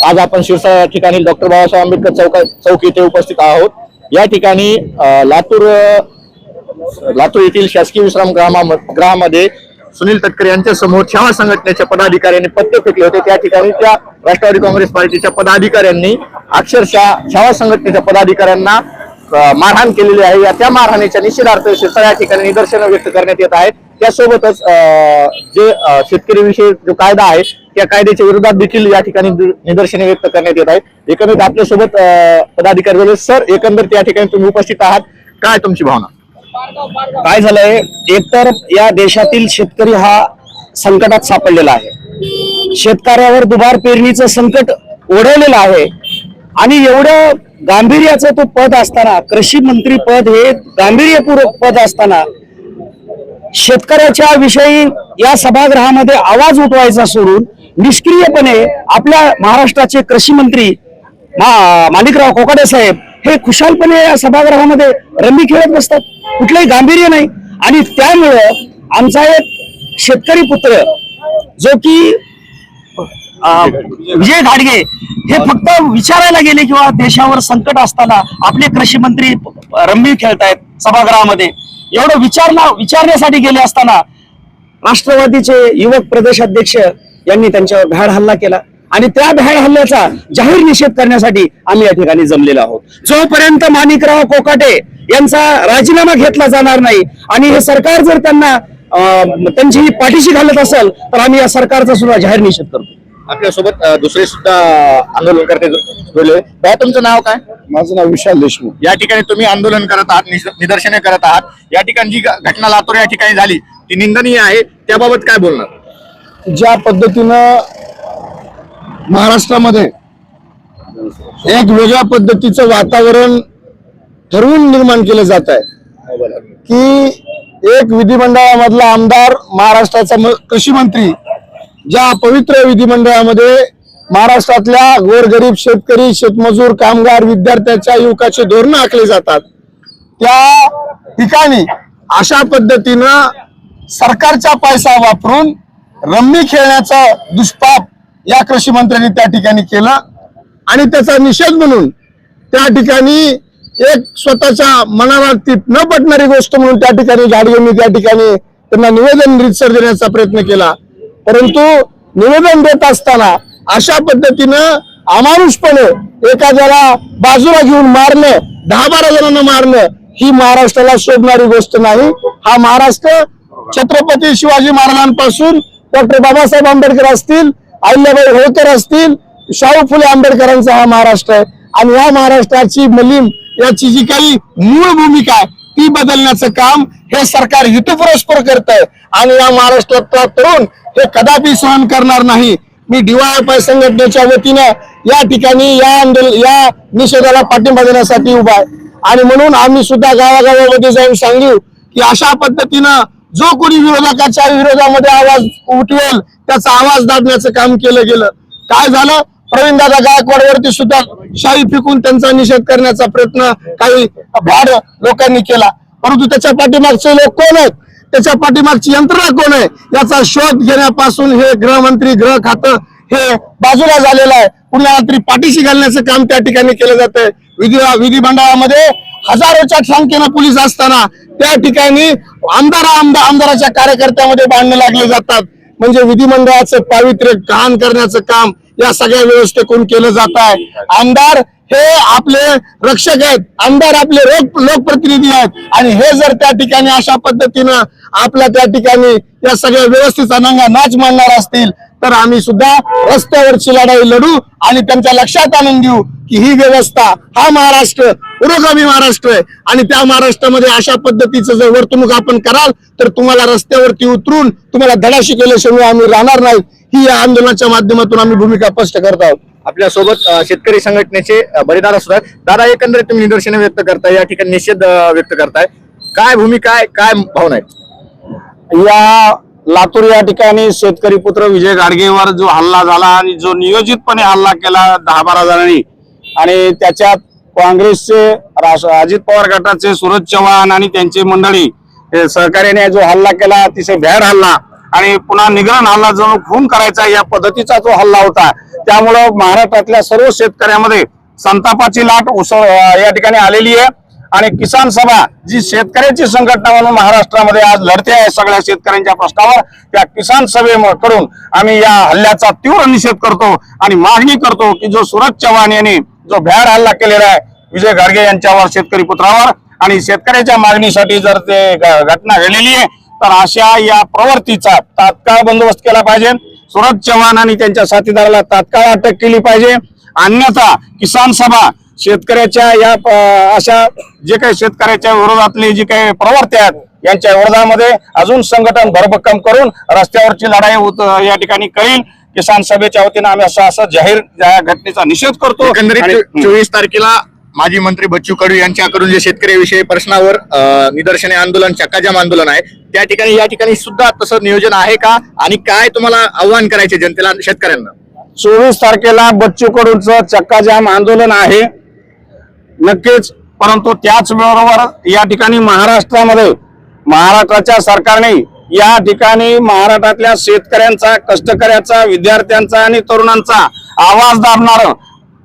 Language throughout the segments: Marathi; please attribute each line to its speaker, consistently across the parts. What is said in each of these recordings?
Speaker 1: आज आपण शिरसा या ठिकाणी डॉक्टर बाबासाहेब आंबेडकर चौका चौक येथे उपस्थित आहोत. या ठिकाणी लातूर लातूर येथील शासकीय विश्राम ग्रामा गृहामध्ये सुनील तटकरे यांच्या समोर छावा संघटनेच्या पदाधिकाऱ्यांनी पत्ते फेकले होते. त्या ठिकाणी त्या राष्ट्रवादी काँग्रेस पार्टीच्या पदाधिकाऱ्यांनी अक्षरशः छावा संघटनेच्या पदाधिकाऱ्यांना मारहाण केलेली आहे. या त्या मारहाणीच्या निषेधार्थ शिरसा या ठिकाणी निदर्शनं व्यक्त करण्यात येत आहेत. त्यासोबतच जे शेतकरी विषयी जो कायदा आहे त्या कायद्याच्या विरोधात देखील या ठिकाणी निदर्शने व्यक्त करण्यात येत आहेत. एकंदरीत आपल्यासोबत पदाधिकारी बोलले सर एकंदरीत या ठिकाणी तुम्ही उपस्थित आहात. काय तुमची भावना?
Speaker 2: काय झालंय? एकतर या देशातील शेतकरी हा संकटात सापडलेला आहे. शेतकऱ्यावर दुबार पेरणीचं संकट ओढवलेलं आहे. आणि एवढं गांभीर्याचं तो पद असताना कृषी मंत्री पद हे गांभीर्यपूर्वक पद असताना शेतकऱ्याच्या विषयी या सभागृहामध्ये आवाज उठवायचा सोडून निष्क्रियपणे आपल्या महाराष्ट्राचे कृषी मंत्री मा- माणिकराव कोकाडे साहेब हे खुशालपणे या सभागृहामध्ये रमी खेळत बसतात. कुठलंही गांभीर्य नाही. आणि त्यामुळं आमचा एक शेतकरी पुत्र जो की अं, विजय घाडगे हे फक्त विचारायला गेले किंवा देशावर संकट असताना आपले कृषी मंत्री रम्मी खेळतायत सभागृहामध्ये. एवढं विचारणा विचारण्यासाठी गेले असताना राष्ट्रवादीचे युवक प्रदेश अध्यक्ष यांनी त्यांच्यावर भ्याड हल्ला केला. आणि त्या भ्याड हल्ल्याचा जाहीर निषेध करण्यासाठी आम्ही या ठिकाणी जमलेलो आहोत. जोपर्यंत माणिकराव कोकाटे यांचा राजीनामा घेतला जाणार नाही आणि हे सरकार जर त्यांना अं, त्यांची पाठीशी घालत असेल तर आम्ही या सरकारचा सुद्धा जाहीर निषेध करतो.
Speaker 1: आपल्यासोबत दुसरे सुद्धा आंदोलनकर्ते जोडले. भैया तुमचं नाव काय?
Speaker 3: माझं नाव विशाल देशमुख.
Speaker 1: या ठिकाणी तुम्ही आंदोलन करत आहात निदर्शने करत आहात. या ठिकाणी जी घटना लातूर या ठिकाणी झाली. ती निंदनीय आहे. त्याबाबत काय बोलणार?
Speaker 3: ज्या पद्धतीनं महाराष्ट्रामध्ये एक वेगळ्या पद्धतीचं वातावरण ठरवून निर्माण केलं जात आहे. की एक विधिमंडळामधला आमदार महाराष्ट्राचा कृषी मंत्री ज्या पवित्र विधिमंडळामध्ये महाराष्ट्रातल्या गोरगरीब शेतकरी शेतमजूर कामगार विद्यार्थ्याच्या युवकाचे धोरणं आखले जातात. त्या ठिकाणी अशा पद्धतीनं सरकारचा पैसा वापरून रम्मी खेळण्याचा दुष्पाप या कृषी मंत्र्यांनी त्या ठिकाणी केला. आणि त्याचा निषेध म्हणून त्या ठिकाणी एक स्वतःच्या मनाला ती न पटणारी गोष्ट म्हणून त्या ठिकाणी गाडगेंनी त्या ठिकाणी त्यांना निवेदन रितसर देण्याचा प्रयत्न केला. परंतु निवेदन देत असताना अशा पद्धतीनं अमानुषपणे एखाद्याला बाजूला घेऊन मारणं दहा बारा जणांना मारणं ही महाराष्ट्राला शोभणारी गोष्ट नाही. हा महाराष्ट्र छत्रपती शिवाजी महाराजांपासून डॉक्टर बाबासाहेब आंबेडकर असतील अहिल्याबाई होळकर असतील शाहू फुले आंबेडकरांचा हा महाराष्ट्र आहे. आणि या महाराष्ट्राची मलिम याची जी काही मूळ भूमिका आहे ती बदलण्याचं काम हे सरकार हितपुरस्पर करत आहे आणि या महाराष्ट्रातला तरुण हे कदापि सहन करणार नाही. मी डीवायएफआय संघटनेच्या वतीनं या ठिकाणी या आंदोलन या निषेधाला पाठिंबा देण्यासाठी उभा आहे. आणि म्हणून आम्ही सुद्धा गावागावामध्ये जाऊन सांगू की अशा पद्धतीनं जो कोणी विरोधकाच्या विरोधामध्ये आवाज उठवेल त्याचा आवाज दाबण्याचं काम केलं गेलं. काय झालं? प्रवीण दादा गायकवाडवरती सुद्धा शाही फेकून त्यांचा निषेध करण्याचा प्रयत्न काही भार लोकांनी केला. परंतु त्याच्या पाठीमागचे लोक कोण आहेत? त्याच्या पाठीमागची यंत्रणा कोण आहे? याचा शोध घेण्यापासून हे गृहमंत्री गृह खातं हे बाजूला झालेलं आहे. कुणाला तरी पाठीशी घालण्याचं काम त्या ठिकाणी केलं जातंय. विधी विधिमंडळामध्ये हजारोच्या संख्येनं पोलीस असताना त्या ठिकाणी आमदार आमदार आमदाराच्या कार्यकर्त्यामध्ये बांधणे लागले जातात. म्हणजे विधिमंडळाचं पावित्र्य गहाण करण्याचं काम या सगळ्या व्यवस्थेकडून केलं जात आहे. आमदार हे आपले रक्षक आहेत. आमदार आपले लोक लोकप्रतिनिधी आहेत. आणि हे जर त्या ठिकाणी अशा पद्धतीनं आपल्या त्या ठिकाणी या सगळ्या व्यवस्थेचा नंगा नाच मांडणार असतील तर आम्ही सुद्धा रस्त्यावरची लढाई लढू आणि त्यांच्या लक्षात आणून देऊ की ही व्यवस्था हा महाराष्ट्र पुरोगामी महाराष्ट्र आहे आणि त्या महाराष्ट्रामध्ये अशा पद्धतीचं जर वर्तणूक आपण कराल तर तुम्हाला रस्त्यावरती उतरून तुम्हाला धडा शिकवल्याशिवाय आम्ही राहणार नाही. ही या आंदोलनाच्या माध्यमातून आम्ही भूमिका स्पष्ट करत आहोत.
Speaker 1: आपल्यासोबत शेतकरी संघटनेचे बलिदान असतात. दादा एकंदरीत तुम्ही निदर्शने व्यक्त करताय या ठिकाणी निषेध व्यक्त करताय. काय भूमिका आहे काय भावना आहेत?
Speaker 2: या लातूर या ठिकाणी शेतकरी पुत्र विजय गाडगेवर जो हल्ला झाला आणि जो नियोजितपणे हल्ला केला दहा बारा जणांनी आणि त्याच्यात काँग्रेसचे अजित पवार गटाचे सूरज चव्हाण आणि त्यांची मंडळी सहकार्याने जो हल्ला केला अतिशय भ्याड हल्ला
Speaker 4: आणि पुन्हा निग्रहण हल्ला जणू खून करायचा या पद्धतीचा जो हल्ला होता त्यामुळं महाराष्ट्रातल्या सर्व शेतकऱ्यामध्ये संतापाची लाट उसळ या ठिकाणी आलेली आहे. आणि किसान सभा जी शेतकऱ्याची संघटना म्हणून महाराष्ट्रामध्ये आज लढते आहे सगळ्या शेतकऱ्यांच्या प्रश्नावर त्या किसान सभेकडून आम्ही या हल्ल्याचा तीव्र निषेध करतो आणि मागणी करतो की जो सुरज चव्हाण यांनी जो भ्याड हल्ला केलेला आहे विजय गाडगे यांच्यावर शेतकरी पुत्रावर आणि शेतकऱ्याच्या मागणीसाठी जर ते घटना घडलेली आहे तर अशा या प्रवृत्तीचा तात्काळ बंदोबस्त केला पाहिजे. सुरज चव्हाण आणि त्यांच्या साथीदाराला तात्काळ अटक केली पाहिजे. अन्यथा किसान सभा शेतकऱ्याच्या या अशा जे काही शेतकऱ्याच्या विरोधातले जे काही प्रवर्ते आहेत यांच्या विरोधामध्ये अजून संघटन भरभक्कम करून रस्त्यावरची लढाई होत या ठिकाणी करील. किसान सभेच्या वतीनं आम्ही असं असं जाहीर या घटनेचा निषेध करतो.
Speaker 1: एकंदरीत चोवीस तारखेला माजी मंत्री बच्चू कडू यांच्याकडून जे शेतकऱ्याविषयी प्रश्नावर निदर्शने आंदोलन चक्काजाम आंदोलन आहे त्या ठिकाणी या ठिकाणी सुद्धा तसं नियोजन आहे का? आणि काय तुम्हाला आव्हान करायचे जनतेला शेतकऱ्यांना?
Speaker 4: चोवीस तारखेला बच्चू कडूंचं चक्काजाम आंदोलन आहे. नक्कीच परंतु त्याच बरोबर या ठिकाणी महाराष्ट्रामध्ये महाराष्ट्राच्या सरकारने या ठिकाणी महाराष्ट्रातल्या शेतकऱ्यांचा कष्टकऱ्याचा विद्यार्थ्यांचा आणि तरुणांचा आवाज दाबणार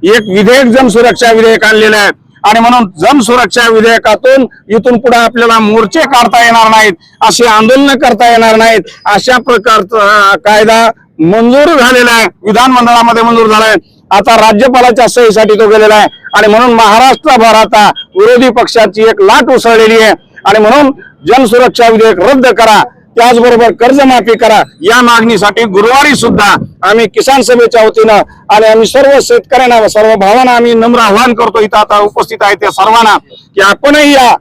Speaker 4: एक विधेयक जनसुरक्षा विधेयक आणलेलं आहे. आणि म्हणून जनसुरक्षा विधेयकातून इथून पुढे आपल्याला मोर्चे काढता येणार नाहीत असे आंदोलन करता येणार नाहीत अशा प्रकारचा कायदा मंजूर झालेला आहे. विधानमंडळामध्ये मंजूर झालाय आता राज्यपालाच्या सहीसाठी तो गेलेला आहे. आणि म्हणून महाराष्ट्रभर आता विरोधी पक्षाची एक लाट उसळलेली आहे. आणि म्हणून जनसुरक्षा विधेयक रद्द करा. त्याचबरोबर कर्जमाफी करा. या मागणीसाठी गुरुवारी सुद्धा आम्ही किसान सभेच्या वतीनं आणि आम्ही सर्व शेतकऱ्यांना सर्व भावांना आम्ही नम्र आव्हान करतो. इथं आता उपस्थित आहे त्या सर्वांना की आपणही या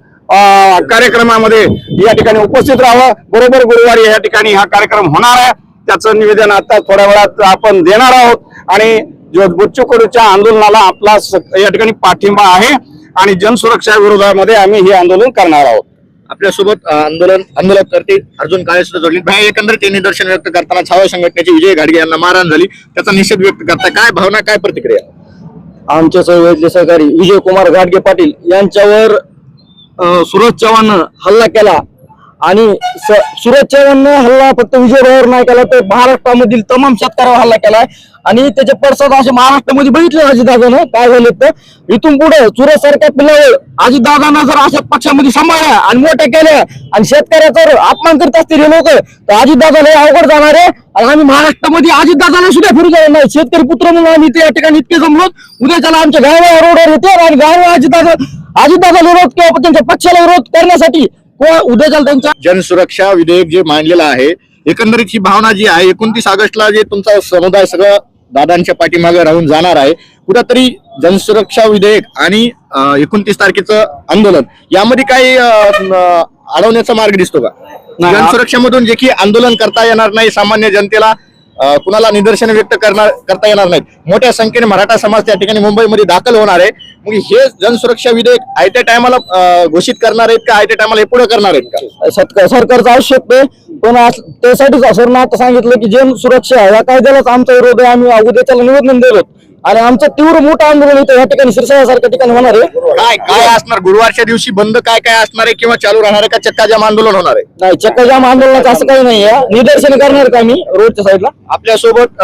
Speaker 4: कार्यक्रमामध्ये या ठिकाणी उपस्थित राहावं. बरोबर गुरुवारी या ठिकाणी हा कार्यक्रम होणार आहे. त्याचं निवेदन आता थोड्या वेळात आपण देणार आहोत. आणि जो कडूच्या आंदोलनाला आपला या ठिकाणी पाठिंबा आहे आणि जनसुरक्षा विरोधामध्ये आम्ही हे आंदोलन करणार आहोत.
Speaker 1: आपल्यासोबत अं, आंदोलन आंदोलक अर्जुन काळे सुद्धा जोडले. भाई एकंदरीत त्यांनी दर्शन व्यक्त करताना छावा संघटनेचे विजय घाडगे यांना मारहाण झाली. त्याचा निषेध व्यक्त करता काय भावना काय प्रतिक्रिया?
Speaker 5: आमच्या चळवळीतले सहकारी विजय कुमार घाटगे पाटील यांच्यावर अं, सुरज चव्हाण हल्ला केला. आणि स- सुरज चव्हाण हल्ला फक्त विजयभावर नाही केला तर महाराष्ट्रामधील तमाम शेतकऱ्यावर हल्ला केलाय. आणि त्याचे पडसाद असे महाराष्ट्रामध्ये बघितले अजितदादानं काय झाले तर. इथून पुढे सुरज सारख्या पिल्लावर अजितदादांना जर अशा पक्षामध्ये सांभाळल्या आणि मोठ्या केल्या आणि शेतकऱ्याचा अपमान करत असतील हे लोक तर अजितदादाला हे अवघड जाणार आहे. आणि आम्ही महाराष्ट्रामध्ये अजितदादाला सुद्धा फिरू जाणार नाही. शेतकरी पुत्र म्हणून आम्ही त्या ठिकाणी इतके जमलो. उद्या त्याला आमच्या गावाला रोडवर येते आणि गावाला अजितदादा अजितदादाला विरोध किंवा त्यांच्या पक्षाला विरोध करण्यासाठी किंवा उद्या त्याला त्यांच्या?
Speaker 1: जनसुरक्षा विधेयक जे मांडलेलं आहे एकंदरीत ही भावना जी आहे एकोणतीस ऑगस्टला जे तुमचा समुदाय सगळं दादांच्या पाठीमागे राहून जाणार आहे कुठंतरी जनसुरक्षा विधेयक आणि एकोणतीस तारखेचं आंदोलन यामध्ये काही अडवण्याचा मार्ग दिसतो का. जनसुरक्षेमधून जे की आंदोलन करता येणार नाही सामान्य जनतेला कुणाला निदर्शन व्यक्त करणार करता येणार नाहीत. मोठ्या संख्येने मराठा समाज त्या ठिकाणी मुंबईमध्ये दाखल होणार आहे. मग हे जनसुरक्षा विधेयक आयत्या टायमाला घोषित करणार आहेत का? आयत्या टायमाला हे पुढे करणार आहेत का?
Speaker 5: सरकारचं आवश्यक आहे पण त्यासाठीच आता सांगितलं की जन सुरक्षा या कायद्यालाच आमचा विरोध आहे आम्ही उद्या त्याला निवेदन दिलो आणि आमचं तीव्र मोठं आंदोलन इथं या ठिकाणी शिरसाऱ्यासारख्या ठिकाणी होणार आहे.
Speaker 1: काय काय असणार? गुरुवारच्या दिवशी बंद काय काय असणार आहे? किंवा चालू राहणार आहे का? चक्काजाम आंदोलन होणार आहे?
Speaker 5: नाही चक्काजाम आंदोलनाचं असं काही नाही आहे. निदर्शन करणार का आम्ही रोडच्या साईडला?
Speaker 1: आपल्यासोबत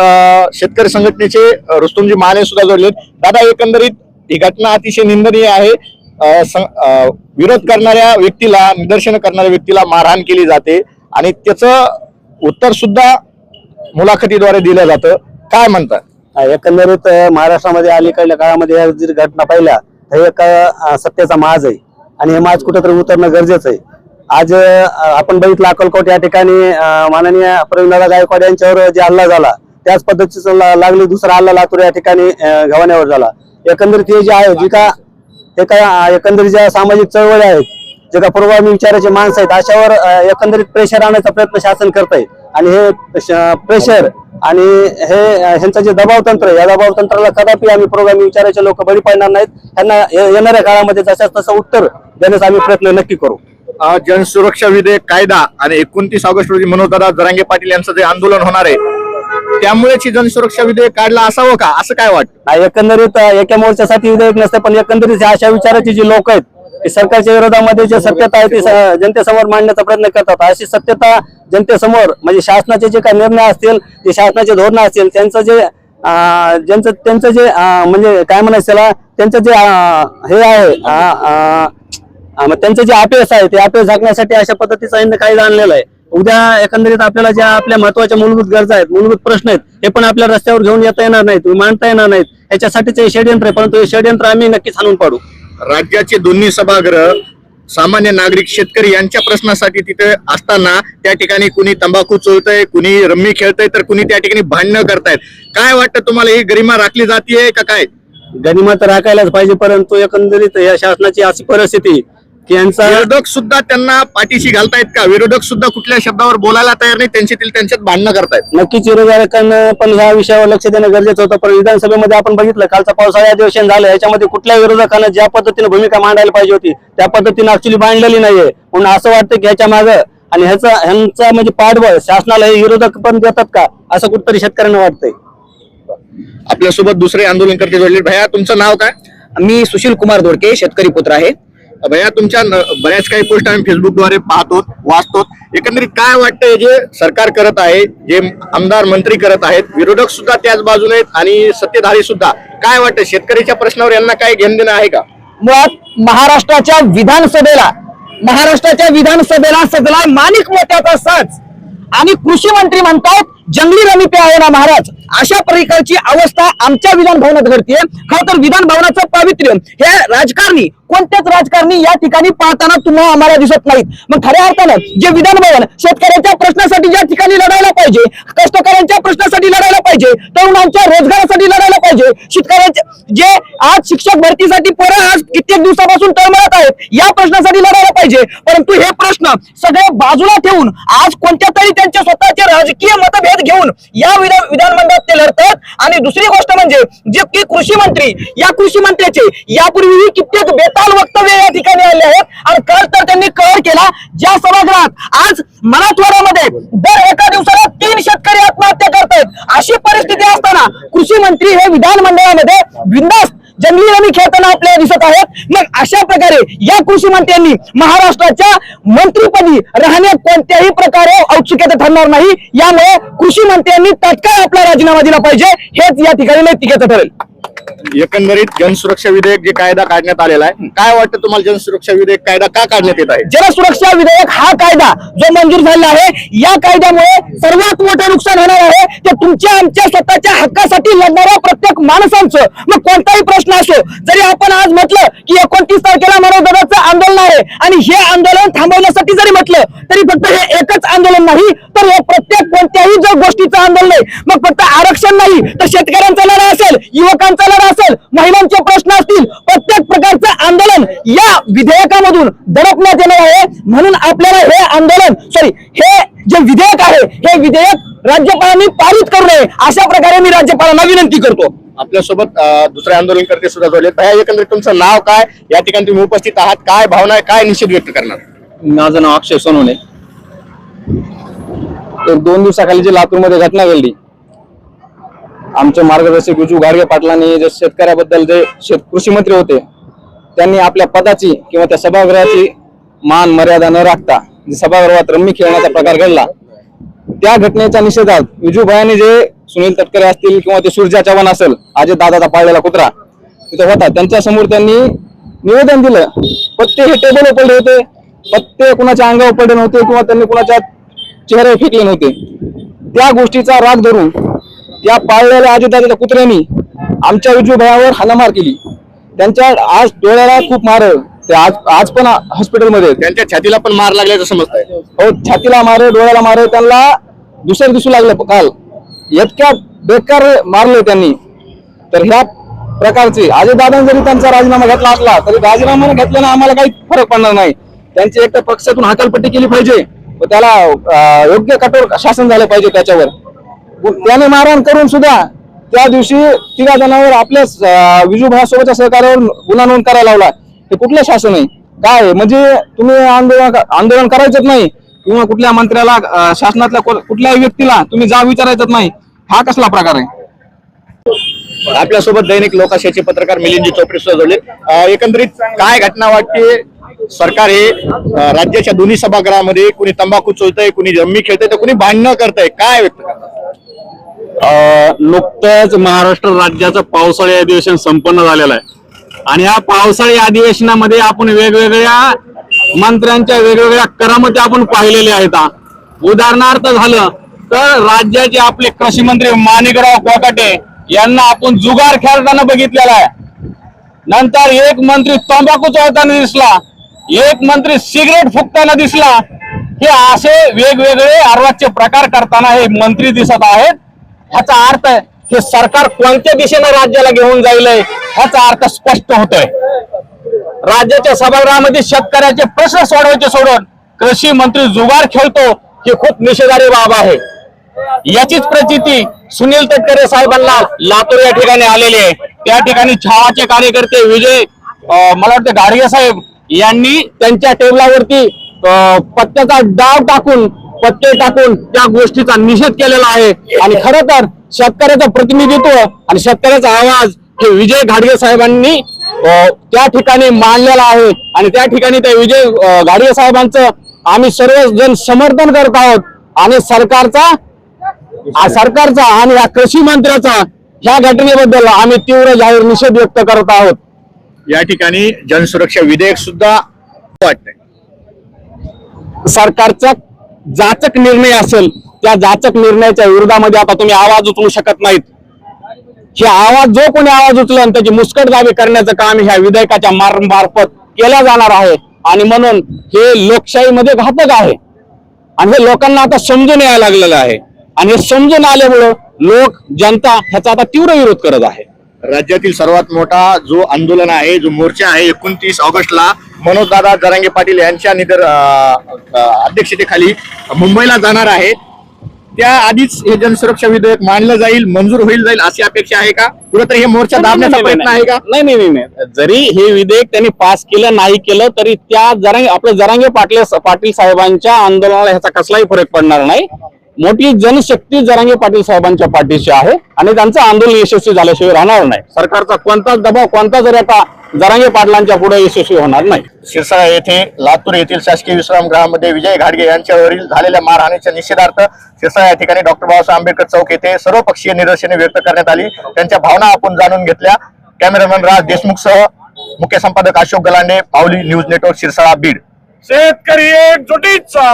Speaker 1: शेतकरी संघटनेचे रुस्तुमजी माने सुद्धा जोडलेत दादा एकंदरीत ही घटना अतिशय निंदनीय आहे. विरोध करणाऱ्या व्यक्तीला निदर्शन करणाऱ्या व्यक्तीला मारहाण केली जाते आणि त्याचं उत्तर सुद्धा मुलाखतीद्वारे दिलं जातं. काय म्हणतात?
Speaker 6: एकंदरीत महाराष्ट्रामध्ये अलीकडल्या काळामध्ये ह्या जर घटना पाहिल्या तर हे एक अ, सत्याचा माज आहे. आणि हे माज कुठेतरी उतरणं गरजेचं आहे. आज आपण बघितलं अक्कलकोट या ठिकाणी माननीय प्रवीणदादा गायकवाड यांच्यावर जे हल्ला झाला त्याच पद्धतीचा लागली दुसरा हल्ला लातूर या ठिकाणी अ, झाला. एकंदरीत हे जे आहे जे का हे काय एकंदरीत ज्या सामाजिक चळवळी आहेत जे का पूर्वामी विचाराचे माणसं आहेत अशावर एकंदरीत प्रेशर आणण्याचा प्रयत्न शासन करत आहे आणि हे प्रेशर आणि हे ह्यांचं जे दबाव तंत्र या दबाव तंत्राला कदापि आम्ही पुरोगामी विचाराचे लोक बळी पडणार नाहीत. त्यांना येणाऱ्या काळामध्ये जशाच तसं उत्तर देण्याचा आम्ही प्रयत्न नक्की करू.
Speaker 1: जनसुरक्षा विधेयक कायदा आणि एकोणतीस ऑगस्ट रोजी मनोजदादा जरांगे पाटील यांचं जे आंदोलन होणार आहे त्यामुळेच ही जनसुरक्षा विधेयक काढला असावं का? असं काय वाटतं?
Speaker 6: एकंदरीत एका मोर्चासाठी विधेयक नसते पण एकंदरीत अशा विचाराची जी लोक आहेत सरकारच्या विरोधामध्ये जे सत्यता आहे ती जनतेसमोर मांडण्याचा प्रयत्न करतात. अशी सत्यता जनतेसमोर म्हणजे शासनाचे जे काही निर्णय असतील जे शासनाचे धोरण असतील त्यांचं जे ज्यांचं त्यांचं जे म्हणजे काय म्हणायचं त्याला? त्यांचं जे हे आहे त्यांचं जे अपयश आहे ते अपयश झाकण्यासाठी अशा पद्धतीचा काही जाणलेलं आहे. उद्या एकंदरीत आपल्याला ज्या आपल्या महत्त्वाच्या मूलभूत गरजा आहेत मूलभूत प्रश्न आहेत हे पण आपल्या रस्त्यावर घेऊन येता येणार नाहीत मांडता येणार नाहीत. याच्यासाठीच हे षडयंत्र आहे परंतु हे षडयंत्र आम्ही नक्कीच हाणून पाडू.
Speaker 1: राज्याचे दोन्ही सभागृह सामान्य नागरिक शेतकरी यांच्या प्रश्नासाठी तिथे असताना त्या ठिकाणी कुणी तंबाखू चोळतय कुणी रम्मी खेळतय तर कुणी त्या ठिकाणी भांडणं करतायत. काय वाटतं तुम्हाला ही गरिमा राखली जाते का काय?
Speaker 6: गनिमा तर राखायलाच पाहिजे परंतु एकंदरीत या शासनाची अशी परिस्थिती की यांचा
Speaker 1: विरोधक सुद्धा त्यांना पाठीशी घालतायत का? विरोधक सुद्धा कुठल्या शब्दावर बोलायला तयार नाही त्यांच्यातील त्यांच्यात भांडणं करतायत.
Speaker 6: नक्कीच विरोधकांना पण ह्या विषयावर लक्ष देणं गरजेचं होतं. पण विधानसभेमध्ये आपण बघितलं कालचा पावसाळी अधिवेशन झालं. याच्यामध्ये कुठल्या विरोधकांना ज्या पद्धतीने भूमिका मांडायला पाहिजे होती त्या पद्धतीने ऍक्च्युली मांडलेली नाहीये. म्हणून असं वाटतं की ह्याच्या मागं आणि ह्याचा ह्यांचा म्हणजे पाठबळ शासनाला हे विरोधक पण देतात का? असं कुठतरी शेतकऱ्यांना वाटतंय.
Speaker 1: आपल्यासोबत दुसरे आंदोलनकर्ते जोडले. भैया तुमचं नाव काय?
Speaker 2: मी सुशील कुमार दोडके शेतकरी पुत्र आहे.
Speaker 1: भैया तुमच्या बऱ्याच काही पोस्ट आम्ही फेसबुकद्वारे पाहतो वाचतो एकंदरीत काय वाटतंय जे सरकार करत आहे जे आमदार मंत्री करत आहेत विरोधक सुद्धा त्याच बाजूने आहेत आणि सत्तेधारी सुद्धा. काय वाटतं शेतकऱ्याच्या प्रश्नावर यांना काय घेणं देणं आहे का?
Speaker 2: मुळात महाराष्ट्राच्या विधानसभेला महाराष्ट्राच्या विधानसभेला सगळा माणिक मोत्याचा साज. आणि कृषी मंत्री म्हणतात जंगली रमी पे आहे ना महाराज? अशा प्रकारची अवस्था आमच्या विधान भवनात घडतीये. खर तर विधान भवनाचं पावित्र्य हे राजकारणी कोणत्याच राजकारणी या ठिकाणी पाहताना तुम्हाला आम्हाला दिसत नाहीत. मग खऱ्या अर्थानं जे विधान भवन शेतकऱ्यांच्या प्रश्नासाठी ज्या ठिकाणी लढायला पाहिजे कष्टकऱ्यांच्या प्रश्नासाठी लढायला पाहिजे तरुणांच्या रोजगारासाठी लढायला पाहिजे शेतकऱ्यांचे जे आज शिक्षक भरतीसाठी पोरं आज कित्येक दिवसापासून तळमळत आहेत या प्रश्नासाठी लढायला पाहिजे. परंतु हे प्रश्न सगळे बाजूला ठेवून आज कोणत्या तरी त्यांच्या स्वतःचे राजकीय मतभेद घेऊन या विधान विधानमंडळात ते लढतात. आणि दुसरी गोष्ट म्हणजे जे की कृषी मंत्री या कृषी मंत्र्याचे यापूर्वीही कित्येक बेताल वक्तव्य या ठिकाणी आले आहेत. आणि काल तर त्यांनी कर केला. ज्या सभागृहात आज मराठवाड्यामध्ये दर एका दिवसाला तीन शेतकरी आत्महत्या करतात अशी परिस्थिती असताना कृषी मंत्री हे विधानमंडळामध्ये बिंदास्त जंगली रमी खेळताना आपल्याला दिसत आहेत. मग अशा प्रकारे या कृषी मंत्र्यांनी महाराष्ट्राच्या मंत्रीपदी राहणे कोणत्याही प्रकारे औत्सुक्यता ठरणार नाही. यामुळे कृषी मंत्र्यांनी तात्काळ आपला राजीनामा दिला पाहिजे. हेच या ठिकाणी नैतिकेचं ठरेल.
Speaker 1: एकंदरीत जनसुरक्षा विधेयक जे कायदा काढण्यात आलेला आहे काय वाटतं तुम्हाला जनसुरक्षा विधेयक कायदा का काढण्यात येत आहे?
Speaker 2: जनसुरक्षा विधेयक हा कायदा जो मंजूर झालेला आहे या कायद्यामुळे सर्वात मोठं नुकसान होणार आहे. ते तुमच्या आमच्या स्वतःच्या हक्कासाठी लढणाऱ्या प्रत्येक माणसांचं मग कोणताही प्रश्न असो जरी आपण आज म्हटलं की एकोणतीस तारखेला मनोदराचं आंदोलन आहे आणि हे आंदोलन थांबवण्यासाठी जरी म्हटलं तरी फक्त हे एकच आंदोलन नाही तर हे प्रत्येक कोणत्याही जर गोष्टीचं आंदोलन आहे मग फक्त आरक्षण नाही तर शेतकऱ्यांचा लढा असेल युवकांचा लढा असेल महिलांचे प्रश्न असतील प्रत्येक प्रकारचं आंदोलन या विधेयकामधून दडपण्यात येणार आहे. म्हणून आपल्याला हे आंदोलन सॉरी हे जे विधेयक आहे हे विधेयक राज्यपालांनी पारित करू नये अशा प्रकारे मी राज्यपालांना विनंती करतो.
Speaker 1: आपल्यासोबत दुसरे आंदोलनकर्ते सुद्धा जोडले भैया एकंदरीत तुमचं नाव काय? या ठिकाणी तुम्ही उपस्थित आहात. काय भावना आहे? काय निषेध व्यक्त करणार?
Speaker 4: माझं नाव अक्षय सोनवणे. एक दोन दिवसाखाली जी लातूरमध्ये घटना घडली आमचे मार्गदर्शक विजू गाडगे पाटलांनी जे शेतकऱ्याबद्दल जे शेत कृषी मंत्री होते त्यांनी आपल्या पदाची किंवा त्या सभागृहाची मान मर्यादा न राखता जे सभागृहात रम्मी खेळण्याचा प्रकार घडला त्या घटनेच्या निषेधात विजू जे सुनील तटकरे असतील किंवा ते सूर्या चव्हाण असेल अजय दादाचा पाळलेला कुत्रा तिथे होता. त्यांच्यासमोर त्यांनी निवेदन दिलं. पत्ते हे टेबल पडले होते. पत्ते कुणाच्या अंगावर पडले नव्हते किंवा त्यांनी कुणाच्या चेहऱ्यावर फेकले नव्हते. त्या गोष्टीचा राग धरून त्या पाळलेल्या अजितदादाच्या कुत्र्यांनी आमच्या विजू भयावर हाणामार केली. त्यांच्या आज डोळ्याला खूप मार ते आज आज पण हॉस्पिटलमध्ये.
Speaker 1: त्यांच्या छातीला पण मार लागल्याचं समजत आहे
Speaker 4: हो छातीला मारे डोळ्याला मारे त्यांना दुसऱ्या दिसू लागलं काल. इतक्या बेकार मारले त्यांनी. तर ह्या प्रकारचे अजय दादांनी जरी त्यांचा राजीनामा घेतला असला तरी राजीनामा घेतल्यानं आम्हाला काही फरक पडणार नाही. त्यांची एक तर पक्षातून हकालपट्टी केली पाहिजे व त्याला योग्य कठोर शासन झालं पाहिजे त्याच्यावर. त्याने मारहाण करून सुद्धा त्या दिवशी तिघा जणांवर आपल्या विजू सोबतच्या सहकार्यावर गुन्हा नोंद करायला लावला. हे कुठलं शासन आहे? काय म्हणजे तुम्ही आंदोलन आंदोलन करायचंच नाही. किंवा कुठल्या मंत्र्याला शासनातल्या कुठल्याही व्यक्तीला तुम्ही जा विचारायचं नाही. हा कसला प्रकार आहे?
Speaker 1: आपल्यासोबत दैनिक लोकाशाचे पत्रकार मिलिंदी चोपडे सजवले एकंदरीत काय घटना वाटते? सरकार हे राज्याच्या दोन्ही सभागृहामध्ये कुणी तंबाखू चोळतंय कुणी जम्मी खेळतंय तर कुणी भांडणं करतंय. काय व्यक्त करतात?
Speaker 4: नुकतंच महाराष्ट्र राज्याचं पावसाळी अधिवेशन संपन्न झालेलं आहे. आणि या पावसाळी अधिवेशनामध्ये आपण वेगवेगळ्या मंत्र्यांच्या वेगवेगळ्या करामती आपण पाहिलेल्या आहेत. उदाहरणार्थ झालं तर राज्याचे आपले कृषी मंत्री माणिकराव कोकाटे यांना आपण जुगार खेळताना बघितलेला आहे. नंतर एक मंत्री तंबाखू चोळताना दिसला एक मंत्री सिगरेट फुकताना दिसला. हे असे वेगवेगळे अर्वाचे प्रकार करताना हे मंत्री दिसत आहेत. ह्याचा अर्थ हे सरकार कोणत्या दिशेनं राज्याला घेऊन जाईल ह्याचा अर्थ स्पष्ट होतोय. राज्याच्या सभागृहामध्ये शेतकऱ्याचे प्रश्न सोडवायचे सोडून कृषी मंत्री जुगार खेळतो ही खूप निषेधारी बाब आहे. याचीच प्रचिती सुनील तटकरे साहेबांना लातूर या ठिकाणी आलेली आहे. त्या ठिकाणी छावाचे कार्यकर्ते विजय अं, मला वाटतं गाडगे साहेब यांनी त्यांच्या टेबलावरती अं, पत्त्याचा डाव टाकून पत्ते टाकून त्या गोष्टीचा निषेध केलेला आहे. आणि खरं तर शेतकऱ्याचं प्रतिनिधित्व आणि शेतकऱ्याचा आवाज हे विजय घाडगे साहेबांनी त्या ठिकाणी मांडलेला आहे. आणि त्या ठिकाणी त्या विजय घाडगे साहेबांचं आम्ही सर्वजण समर्थन करत आहोत. आणि सरकारचा सरकारचा आणि या कृषी मंत्र्याचा ह्या घटनेबद्दल आम्ही तीव्र जाहीर निषेध व्यक्त करत आहोत.
Speaker 1: या ठिकाणी जनसुरक्षा विधेयक सुद्धा वाटतंय.
Speaker 2: सरकारचा जाचक निर्णय असेल त्या जाचक निर्णयाच्या विरोधामध्ये आता तुम्ही आवाज उचलू शकत नाहीत. हे आवाज जो कोणी आवाज उचलन त्याची मुस्कटदाबी करण्याचं काम ह्या विधेयकाच्या मार मार्फत केल्या जाणार आहे. आणि म्हणून हे लोकशाहीमध्ये घातक आहे. आणि हे लोकांना आता समजून यायला लागलेलं आहे. आणि हे समजून आल्यामुळं लोक जनता ह्याचा आता तीव्र विरोध करत आहे.
Speaker 1: राज्यातील सर्वात मोठा जो आंदोलन आहे जो मोर्चा आहे एकोणतीस ऑगस्टला मनोजदादा जरांगे पाटील यांच्या निदर अध्यक्षतेखाली मुंबईला जाणार आहे. त्या आधीच हे जनसुरक्षा विधेयक मांडलं जाईल मंजूर होईल जाईल अशी अपेक्षा आहे का? कुठेतरी हे मोर्चा दाबण्याचा प्रयत्न आहे का?
Speaker 2: नाही नाही नाही नाही. जरी हे विधेयक त्यांनी पास केलं नाही केलं तरी त्या जरांगे आपल्या जरांगे पाटील पाटील साहेबांच्या आंदोलनाला ह्याचा कसलाही फरक पडणार नाही. मोठी जनशक्ती जरांगे पाटील साहेबांच्या पाठीशी आहे आणि त्यांचं आंदोलन यशस्वी झाल्याशिवाय राहणार नाही. सरकारचा कोणताच दबाव कोणता जरी आता जरांगे पाटलांच्या पुढे यशस्वी होणार नाही.
Speaker 1: शिरसाळा येथे लातूर येथील शासकीय विश्रामगृहामध्ये विजय घाडगे यांच्यावरील झालेल्या मारहाणीच्या निषेधार्थ शिरसाळा या ठिकाणी डॉक्टर बाबासाहेब आंबेडकर चौक येथे सर्वपक्षीय निदर्शने व्यक्त करण्यात आली. त्यांच्या भावना आपण जाणून घेतल्या. कॅमेरामॅन राज देशमुख सह मुख्य संपादक अशोक गलांडे पावली न्यूज नेटवर्क शिरसाळा बीड.
Speaker 7: शेतकरी एकजुटीचा.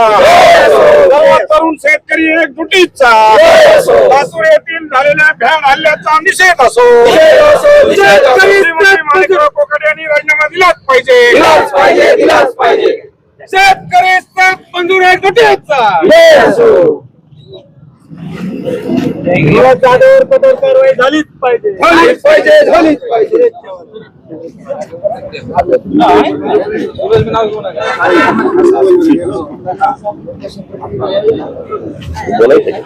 Speaker 7: तरुण शेतकरी एकजुटीचा. लातूर येथील झालेल्या भ्याड हल्ल्याचा निषेध असो. माणिकराव कोकाटे यांनी राजीनामा दिलाच पाहिजे. शेतकरी मंजूर एकजुटीचा जागेवर कठोर कारवाई झालीच पाहिजे झालीच पाहिजे झालीच पाहिजे
Speaker 1: बोलायचं